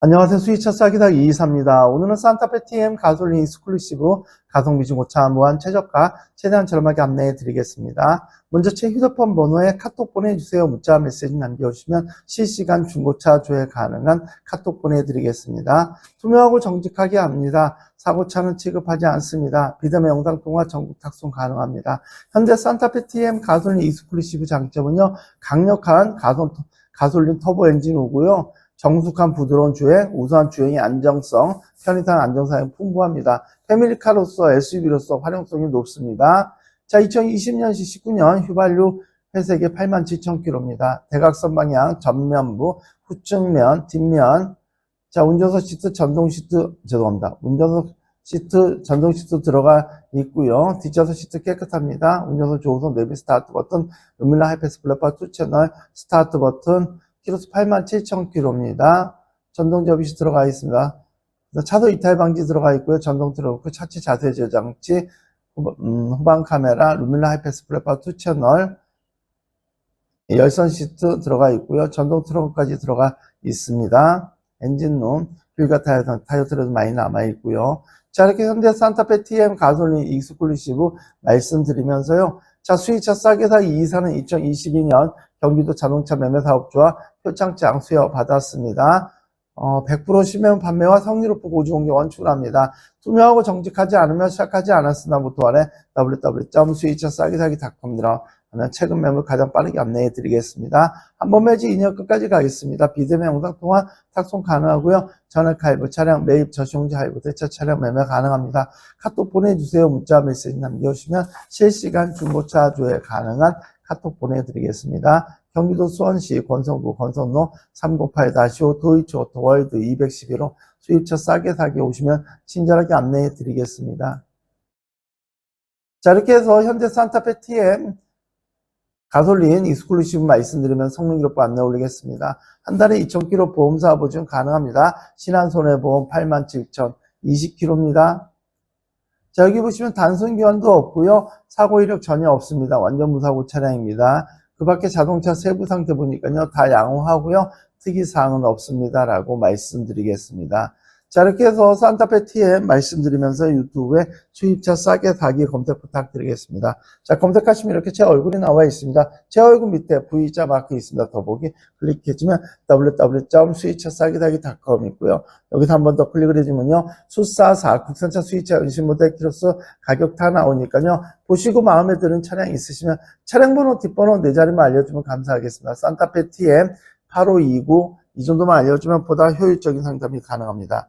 안녕하세요. 수위차 싸기다 이이사입니다. 오늘은 산타페 TM 가솔린 익스클루시브 가성비 중고차 무한 최저가 최대한 저렴하게 안내해 드리겠습니다. 먼저 제 휴대폰 번호에 카톡 보내주세요. 문자 메시지 남겨주시면 실시간 중고차 조회 가능한 카톡 보내드리겠습니다. 투명하고 정직하게 합니다. 사고차는 취급하지 않습니다. 비대면 영상 통화 전국 탁송 가능합니다. 현재 산타페 TM 가솔린 익스클루시브 장점은요. 강력한 가솔, 가솔린 터보 엔진이고요. 정숙한 부드러운 주행, 우수한 주행의 안정성, 편의상 안정성이 풍부합니다. 패밀리카로서 SUV로서 활용성이 높습니다. 자, 2020년시 19년 휘발유 회색의 87,000km입니다. 대각선 방향 전면부, 후측면, 뒷면. 자, 운전석 시트, 전동 시트, 죄송합니다. 운전석 시트, 전동 시트 들어가 있고요. 뒷좌석 시트 깨끗합니다. 운전석 조우선 내비 스타트 버튼, 루밀라 하이패스 블랙바 2 채널 스타트 버튼, 키로수 87,000km입니다. 전동 접이시 들어가 있습니다. 차도 이탈 방지 들어가 있고요. 전동 트렁크, 차체 자세 저장치, 후방, 음, 카메라, 루밀라 하이패스 블랙바 2 채널, 열선 시트 들어가 있고요. 전동 트렁크까지 들어가 있습니다. 엔진룸, 휠과 타이어, 타이어 트레도 많이 남아 있고요. 자, 이렇게 현대 산타페 TM 가솔린 익스클루시브 말씀드리면서요. 자, 수입차 싸게 사기 2사는 2022년 경기도 자동차 매매 사업주와 표창장 수여 받았습니다. 어, 100% 실명 판매와 성의 높은 고지 공개 원칙을 합니다. 투명하고 정직하지 않으면 시작하지 않았으나 부터안에 www.수입차 싸게 사기.com이라 하는 최근 매물 가장 빠르게 안내해 드리겠습니다. 한 번 매지 2년 끝까지 가겠습니다. 비대면 영상 통화 탁송 가능하고요. 전액 할부, 차량 매입, 저시용지 할부, 대차 차량 매매 가능합니다. 카톡 보내주세요. 문자 메시지 남겨주시면 실시간 중고차 조회 가능한 카톡 보내드리겠습니다. 경기도 수원시 권성구 권성로 308-5 도이치오토 월드 211호 수입차 싸게 사게 오시면 친절하게 안내해 드리겠습니다. 자 이렇게 해서 현대 산타페 TM 가솔린 익스클루시브 말씀드리면 성능 기록부 안내 올리겠습니다. 한 달에 2,000km 보험사 보증 가능합니다. 신한손해보험 87,000 20km입니다. 자, 여기 보시면 단순 교환도 없고요. 사고 이력 전혀 없습니다. 완전 무사고 차량입니다. 그 밖에 자동차 세부 상태 보니까요. 다 양호하고요. 특이사항은 없습니다 라고 말씀드리겠습니다. 자, 이렇게 해서 산타페 TM 말씀드리면서 유튜브에 수입차 싸게 사기 검색 부탁드리겠습니다. 자, 검색하시면 이렇게 제 얼굴이 나와 있습니다. 제 얼굴 밑에 V자 마크 있습니다. 더보기 클릭해주면 www.수입차 싸게 사기.com 있고요. 여기서 한 번 더 클릭을 해주면요. 수사사 국산차 수입차 은신 모델 키로수 가격 다 나오니까요. 보시고 마음에 드는 차량 있으시면 차량 번호, 뒷번호 네 자리만 알려주면 감사하겠습니다. 산타페 TM 8529 이 정도만 알려주면 보다 효율적인 상담이 가능합니다.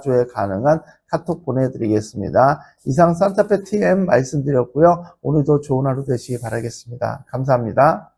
조회 가능한 카톡 보내드리겠습니다. 이상 산타페 TM 말씀드렸고요. 오늘도 좋은 하루 되시기 바라겠습니다. 감사합니다.